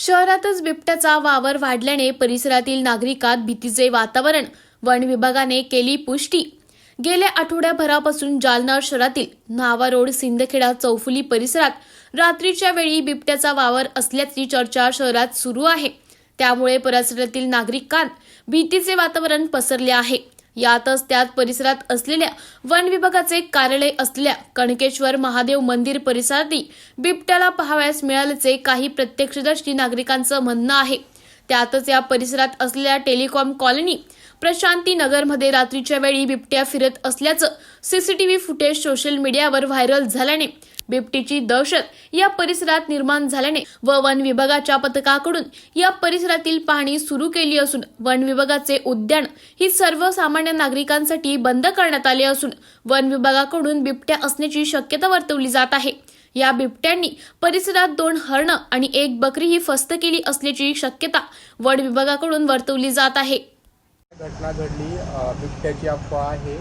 शहरातच बिबट्याचा वावर वाढल्याने परिसरातील नागरिकात भीतीचे वातावरण वन विभागाने केली पुष्टी. गेल्या आठवड्याभरापासून जालना शहरातील न्हावा रोड सिंदखेडा चौफुली परिसरात रात्रीच्या वेळी बिबट्याचा वावर असल्याची चर्चा शहरात सुरू आहे. त्यामुळे परिसरातील नागरिकांत भीतीचे वातावरण पसरले आहे. यातच त्यात परिसरात असलेल्या वन विभागाचे कार्यालय असलेल्या कणकेश्वर महादेव मंदिर परिसरातही बिबट्याला पाहावयास मिळाल्याचे काही प्रत्यक्षदर्शी नागरिकांचं म्हणणं आहे. त्यातच या परिसरात असलेल्या टेलिकॉम कॉलनी प्रशांती नगरमध्ये रात्रीच्या वेळी बिबट्या फिरत असल्याचं सीसीटीव्ही फुटेज सोशल मीडियावर व्हायरल झाल्याने बिबटीची दहशत या परिसरात निर्माण झाल्याने व वन विभागाच्या पथकाकडून या परिसरातील पाहणी सुरू केली असून वन विभागाचे उद्यान ही सर्वसामान्य नागरिकांसाठी बंद करण्यात आले असून वन विभागाकडून बिबट्या असण्याची शक्यता वर्तवली जात आहे. या बिबट्यांनी परिसरात दोन हरणं आणि एक बकरीही फस्त केली असल्याची शक्यता वन विभागाकडून वर्तवली जात आहे. घटना घडली बिबट्याची अफवा आहे.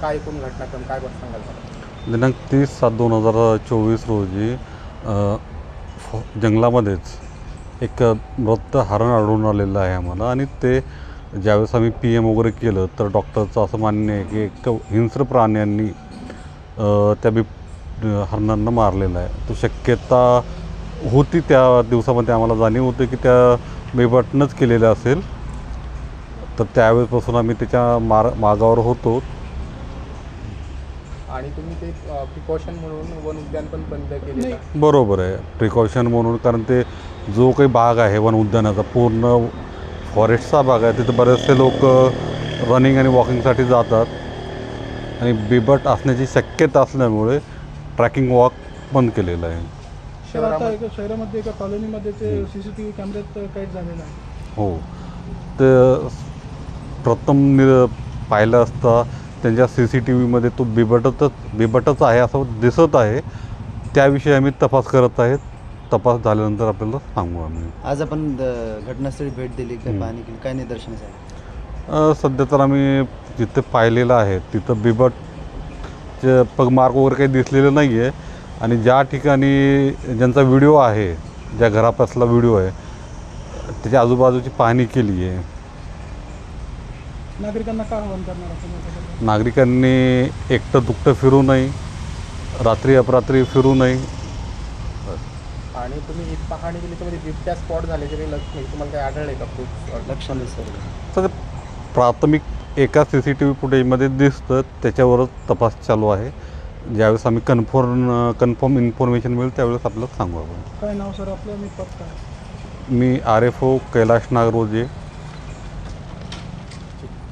काय एकूण घटनाक्रम काय गोष्ट सांगाल दिनांक तीस सात दोन हजार चोवीस रोजी जंगलामध्येच एक मृत हरण आढळून आलेलं आहे आम्हाला आणि ते ज्यावेळेस आम्ही पी एम वगैरे केलं तर डॉक्टरचं असं मान्य आहे की एक हिंस्र प्राण्यांनी त्या बिब हरणांना मारलेलं आहे. तो शक्यता होती त्या दिवसामध्ये. आम्हाला जाणीव होते की त्या बिबटनंच केलेलं असेल. तर त्यावेळेसपासून आम्ही त्याच्या मार मागावर होतो. आणि तुम्ही ते प्रिकॉशन म्हणून वन उद्यान पण बंद केले बरोबर आहे. प्रिकॉशन म्हणून कारण ते जो काही भाग आहे वन उद्यानाचा पूर्ण फॉरेस्टचा भाग आहे तिथे बरेचसे लोक रनिंग आणि वॉकिंगसाठी जातात. आणि बिबट असण्याची शक्यता असल्यामुळे ट्रॅकिंग वॉक बंद केलेलं आहे. आता शहरामध्ये एका शहरामध्ये एका कॉलनीमध्ये ते सी सी टी व्ही कॅमेऱ्यात कैद झालेलं आहे हो. ते प्रथम नि पाहिलं असता त्यांच्या सी सी टी व्हीमध्ये तो बिबटच बिबटच आहे असं दिसत आहे. त्याविषयी आम्ही तपास करत आहेत. तपास झाल्यानंतर आपल्याला सांगू आम्ही. आज आपण द- घटनास्थळी भेट दिली काय. पाहणी केली? काय अ, सध्या तर आम्ही जिथे पाहिलेलं आहे तिथं बिबटचे पगमार्क वगैरे काही दिसलेलं नाही आहे आणि ज्या ठिकाणी ज्यांचा व्हिडिओ आहे ज्या घरापासला व्हिडिओ आहे त्याच्या आजूबाजूची पाहणी केली आहे. नागरिकांना काय आवाहन करणार आपण? नागरिकांनी एकटं दुकटं फिरू नये रात्री अपरात्री फिरू नये. आणि तुम्ही ही पाहणी केली त्यामध्ये बिबट्या स्पॉट झाले काही लक्ष नाही तुम्हाला काही आढळले का? खूप लक्षात सर तर ते प्राथमिक एका सी सी टी व्ही फुटेजमध्ये दिसतं त्याच्यावरच तपास चालू आहे. ज्यावेळेस आम्ही कन्फर्म कन्फर्म इन्फॉर्मेशन मिळेल त्यावेळेस आपल्याला सांगू आपण. काय नाव सर आपलं? मी पत्ता मी R F O Kailash Nagroje.